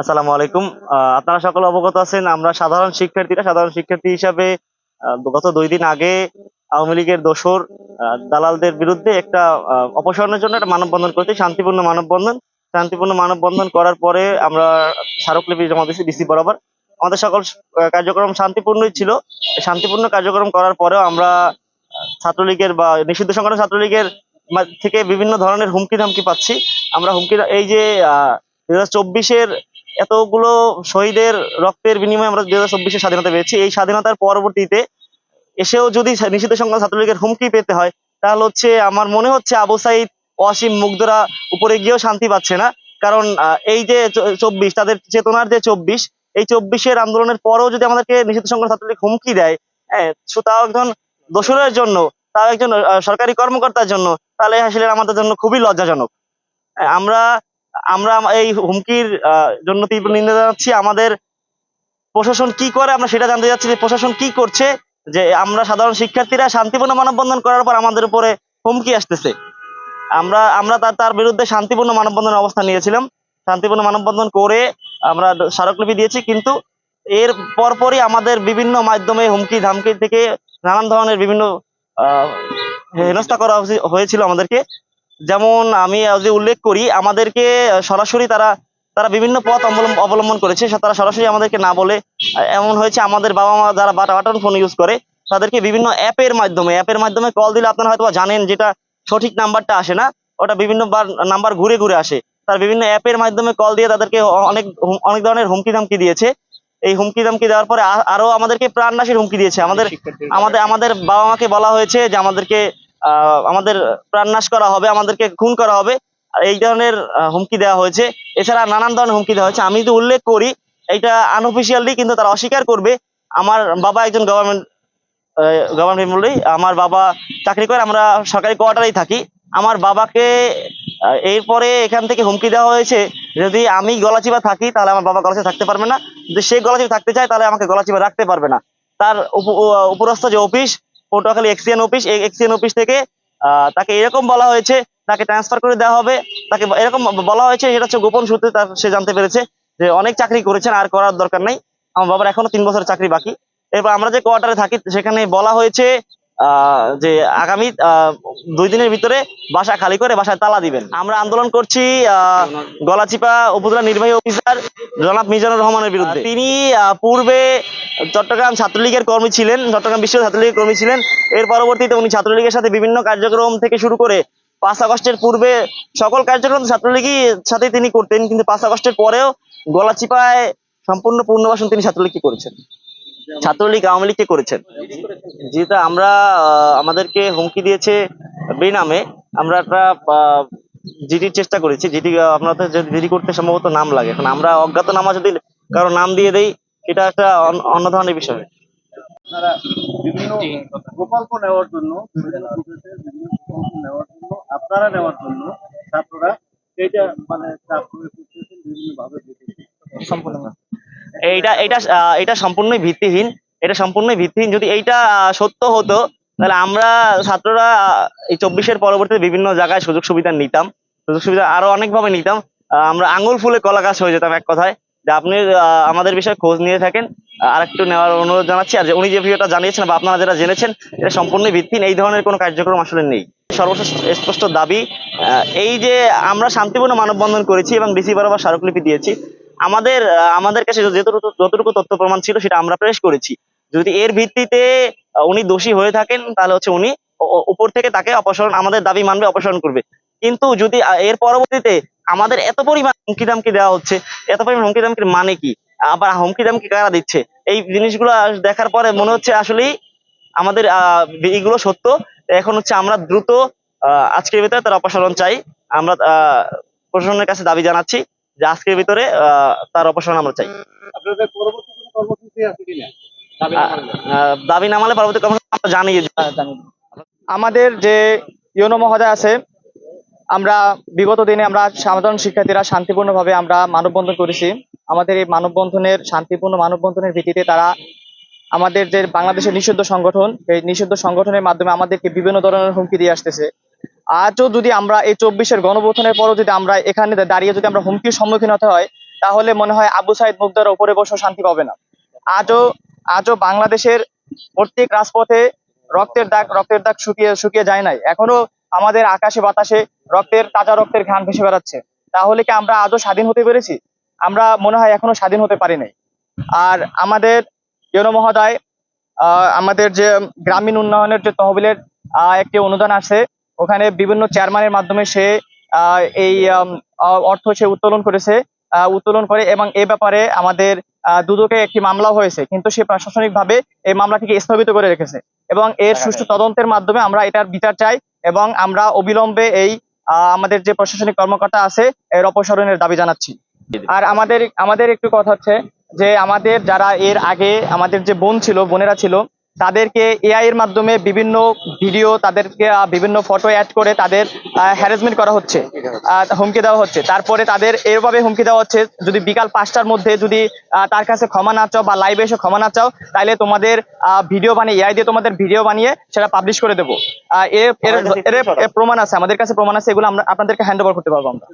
আসসালামু আলাইকুম। আপনারা সকলে অবগত আছেন, আমরা সাধারণ শিক্ষার্থীরা সাধারণ শিক্ষার্থী হিসাবে গত দুই দিন আগে আওয়ামী লীগের দোসর দালালদের বিরুদ্ধে একটা অপসারণের জন্য একটা মানববন্ধন করেছি, শান্তিপূর্ণ মানববন্ধন। শান্তিপূর্ণ মানববন্ধন করার পরে আমরা স্মারকলিপি জমা দিয়েছি ডিসি বরাবর। আমাদের সকল কার্যক্রম শান্তিপূর্ণই ছিল। শান্তিপূর্ণ কার্যক্রম করার পরেও আমরা ছাত্রলীগের বা নিষিদ্ধ সংগঠন ছাত্রলীগের থেকে বিভিন্ন ধরনের হুমকি ধামকি পাচ্ছি। আমরা হুমকি, এই যে দুই হাজার চব্বিশের এতগুলো শহীদের রক্তের বিনিময়ে আমরা দু হাজার চব্বিশে স্বাধীনতা পেয়েছি। এই স্বাধীনতার পরবর্তীতে এসেও যদি নিষিদ্ধ সংখ্যা ছাত্রলীগের হুমকি পেতে হয় তাহলে হচ্ছে আমার মনে হচ্ছে আবু সাইদ অসীম মুগ্ধরা উপরে গিয়েও শান্তি পাচ্ছে না। কারণ এই যে চব্বিশ তাদের চেতনার যে চব্বিশ এই চব্বিশের আন্দোলনের পরেও যদি আমাদেরকে নিষিদ্ধ সংখ্যা ছাত্রলীগ হুমকি দেয় হ্যাঁ তাও একজন দোসরের জন্য তাও একজন সরকারি কর্মকর্তার জন্য তাহলে আসলে আমাদের জন্য খুবই লজ্জাজনক। হ্যাঁ, আমরা আমরা এই হুমকির জন্য তীব্র নিন্দা জানাচ্ছি। আমাদের প্রশাসন কি করে, আমরা সেটা জানতে চাচ্ছি যে প্রশাসন কি করছে, যে আমরা সাধারণ শিক্ষার্থীরা শান্তিপূর্ণ মানববন্ধন করার পর আমাদের উপরে হুমকি আসতেছে। আমরা আমরা তার তার বিরুদ্ধে শান্তিপূর্ণ মানববন্ধনের অবস্থান নিয়েছিলাম। শান্তিপূর্ণ মানববন্ধন করে আমরা স্মারকলিপি দিয়েছি, কিন্তু এর পরপরই আমাদের বিভিন্ন মাধ্যমে হুমকি, ধামকি থেকে নানান ধরনের বিভিন্ন হেনস্থা করা হয়েছে- হয়েছিল আমাদেরকে। যেমন আমি যদি উল্লেখ করি আমাদেরকে সরাসরি তারা তারা বিভিন্ন পথ অবলম্ব- অবলম্বন করেছে। তারা সরাসরি আমাদেরকে না বলে এমন হয়েছে আমাদের বাবা মা যারা বাটন ফোন ইউজ করে তাদেরকে বিভিন্ন অ্যাপের মাধ্যমে অ্যাপের মাধ্যমে কল দিলে আপনারা হয়তো জানেন যেটা সঠিক নাম্বারটা আসে না ওটা বিভিন্ন বার নাম্বার ঘুরে ঘুরে আসে। তার বিভিন্ন অ্যাপের মাধ্যমে কল দিয়ে তাদেরকে অনেক অনেক ধরনের হুমকি ধামকি দিয়েছে। এই হুমকি ধামকি দেওয়ার পরে আরও আমাদেরকে প্রাণনাশের হুমকি দিয়েছে। আমাদের আমাদের আমাদের বাবা মাকে বলা হয়েছে যে আমাদেরকে আমাদের প্রাণনাশ করা হবে, আমাদেরকে খুন করা হবে। এই ধরনের হুমকি দেওয়া হয়েছে। এছাড়া নানান ধরনের হুমকি দেওয়া হয়েছে। আমি যদি উল্লেখ করি এটা আনঅফিসিয়ালি কিন্তু তারা অস্বীকার করবে। আমার বাবা একজন গভর্নমেন্ট গভর্নমেন্ট এমপ্লয়ি আমার বাবা চাকরি করে, আমরা সরকারি কোয়ার্টারেই থাকি। আমার বাবাকে এরপরে এখান থেকে হুমকি দেওয়া হয়েছে, যদি আমি গলাচিপা থাকি, তাহলে আমার বাবা গলাচিপা থাকতে পারবে না। যদি সে গলাচিপা থাকতে চায়, তাহলে আমাকে গলাচিপা রাখতে পারবে না। তার উপ- উপরস্থ যে অফিস পটুয়াখালী এক্সিয়ান অফিস এই এক্সিয়ান অফিস থেকে তাকে এরকম বলা হয়েছে, তাকে ট্রান্সফার করে দেওয়া হবে, তাকে এরকম বলা হয়েছে, এটা হচ্ছে গোপন সূত্রে তার, সে জানতে পেরেছে যে অনেক চাকরি করেছেন, আর করার দরকার নাই। আমার বাবার এখনও তিন বছর চাকরি বাকি। এরপর আমরা যে কোয়ার্টারে থাকি, সেখানে বলা হয়েছে যে আগামী দুই দিনের ভিতরে বাসা খালি করে বাসায় তালা দিবেন। আমরা আন্দোলন করছি গলাচিপা উপজেলা নির্বাহী অফিসার জনাব মিজানুর রহমানের বিরুদ্ধে। তিনি পূর্বে চট্টগ্রাম ছাত্রলীগের কর্মী ছিলেন, চট্টগ্রাম বিশ্ব ছাত্রলীগের কর্মী ছিলেন। এর পরবর্তীতে উনি ছাত্রলীগের সাথে বিভিন্ন কার্যক্রম থেকে শুরু করে পাঁচ আগস্টের পূর্বে সকল কার্যক্রম ছাত্রলীগই সাথে তিনি করতেন, কিন্তু পাঁচ আগস্টের পরেও গলাচিপায় সম্পূর্ণ পূর্ণবাসন তিনি ছাত্রলীগকে করেছেন। ছাত্রলীগ আওয়ামী লীগকে করেছেন। যেটা আমরা আমাদেরকে হুমকি দিয়েছে বেনামে আমরা একটা জিডির চেষ্টা করেছি। জিডি আপনাদের যদি জিডি করতে সম্ভবত নাম লাগে। এখন আমরা অজ্ঞাতনামা যদি কারও নাম দিয়ে দেই এটা একটা অন্য- ধরনের বিষয়। আপনারা বিভিন্ন প্রকল্প নেওয়ার জন্য বিভিন্ন প্রদেশের বিভিন্ন প্রকল্প নেওয়ার জন্য আপনারা নেওয়ার জন্য ছাত্ররা এইটা মানে চাপ করে বিভিন্ন ভাবে সম্পূর্ণ। এইটা এটা এটা সম্পূর্ণই ভিত্তিহীন। এটা সম্পূর্ণই ভিত্তিহীন। যদি এইটা সত্য হতো, তাহলে আমরা ছাত্ররা এই চব্বিশের পরবর্তীতে বিভিন্ন জায়গায় সুযোগ সুবিধা নিতাম। সুযোগ সুবিধা আরও অনেক ভাবে নিতাম আমরা আঙুল ফুলে কলা গাছ হয়ে যেতাম এক কথায়। যে আপনি আমাদের বিষয়ে খোঁজ নিয়ে থাকেন। আর একটু নেওয়ার অনুরোধ জানাচ্ছি। আর উনি যে ভিডিওটা জানিয়েছেন বা আপনারা যেটা জেনেছেন, এটা সম্পূর্ণই ভিত্তিহীন। এই ধরনের কোনো কার্যক্রম আসলে নেই। সর্বশেষ স্পষ্ট দাবি এই যে আমরা শান্তিপূর্ণ মানববন্ধন করেছি এবং ডিসি বরাবর স্মারকলিপি দিয়েছি আমাদের আমাদের কাছে যতটুকু যতটুকু তথ্য প্রমাণ ছিল সেটা আমরা পেশ করেছি। যদি এর ভিত্তিতে উনি দোষী হয়ে থাকেন, তাহলে হচ্ছে উনি উপর থেকে তাকে অপসারণ, আমাদের দাবি মানবে, অপসারণ করবে। কিন্তু যদি এর পরবর্তীতে আমাদের এত পরিমাণ হুমকি দামকি দেওয়া হচ্ছে, এত পরিমাণ হুমকি দামকির মানে কি? আবার হুমকি দামকি কারা দিচ্ছে? এই জিনিসগুলো দেখার পরে মনে হচ্ছে আসলেই আমাদের এইগুলো সত্য। এখন হচ্ছে আমরা দ্রুত আজকের ভিতরে তার অপসারণ চাই। আমরা প্রশাসনের কাছে দাবি জানাচ্ছি। যে আজকের ভিতরে আহ, তার অপসারণ আমরা চাই। দাবি না মানলে? আহ, দাবি না মানলে পরবর্তী কর্মসূচি আমরা জানিয়ে আমাদের যে ইউনো মহোদয় আছে আমরা বিগত দিনে আমরা সাধারণ শিক্ষার্থীরা শান্তিপূর্ণভাবে আমরা মানববন্ধন করেছি। আমাদের এই মানববন্ধনের শান্তিপূর্ণ মানববন্ধনের ভিত্তিতে তারা আমাদের যে বাংলাদেশের নিষিদ্ধ সংগঠন এই নিষিদ্ধ সংগঠনের মাধ্যমে আমাদেরকে বিভিন্ন ধরনের হুমকি দিয়ে আসতেছে। আজও যদি আমরা এই চব্বিশের গণবন্ধনের পরও যদি আমরা এখানে দাঁড়িয়ে যদি আমরা হুমকির সম্মুখীন হতে হয়, তাহলে মনে হয় আবু সাইদ মুগ্ধার ওপরে বসে শান্তি পাবে না। আজও আজও বাংলাদেশের প্রত্যেক রাজপথে রক্তের দাগ রক্তের দাগ শুকিয়ে শুকিয়ে যায় নাই। এখনও আমাদের আকাশে বাতাসে রক্তের, তাজা রক্তের ঘ্রাণ ভেসে বেড়াচ্ছে। তাহলে কি আমরা আজও স্বাধীন হতে পেরেছি? আমরা মনে হয় এখনও স্বাধীন হতে পারি নাই। আর আমাদের ইউনো মহোদয় আমাদের যে গ্রামীণ উন্নয়নের যে তহবিলের একটি অনুদান আছে ওখানে বিভিন্ন চেয়ারম্যানের মাধ্যমে সে এই অর্থ সে উত্তোলন করেছে উত্তোলন করে এবং এ ব্যাপারে আমাদের দুদকে একটি মামলা হয়েছে। কিন্তু সে প্রশাসনিকভাবে এই মামলাটিকে স্থগিত করে রেখেছে এবং এর সুষ্ঠু তদন্তের মাধ্যমে আমরা এটার বিচার চাই এবং আমরা অবিলম্বে এই আহ, আমাদের যে প্রশাসনিক কর্মকর্তা আছে এর অপসারণের দাবি জানাচ্ছি। আর আমাদের আমাদের একটু কথা হচ্ছে যে আমাদের যারা এর আগে আমাদের যে বোন ছিল বোনেরা ছিল তাদেরকে এআই এর মাধ্যমে বিভিন্ন ভিডিও তাদেরকে আহ, বিভিন্ন ফটো অ্যাড করে তাদের হ্যারাসমেন্ট করা হচ্ছে আহ, হুমকি দেওয়া হচ্ছে। তারপরে তাদের এরভাবে হুমকি দেওয়া হচ্ছে যদি বিকাল পাঁচটার মধ্যে যদি আহ, তার কাছে ক্ষমা না চাও বা লাইভে এসে ক্ষমা না চাও তাহলে তোমাদের ভিডিও বানিয়ে এআই দিয়ে তোমাদের ভিডিও বানিয়ে সেটা পাবলিশ করে দেবো। এর প্রমাণ আছে আমাদের কাছে প্রমাণ আছে এগুলো আমরা আপনাদেরকে হ্যান্ড ওভার করতে পারব আমরা।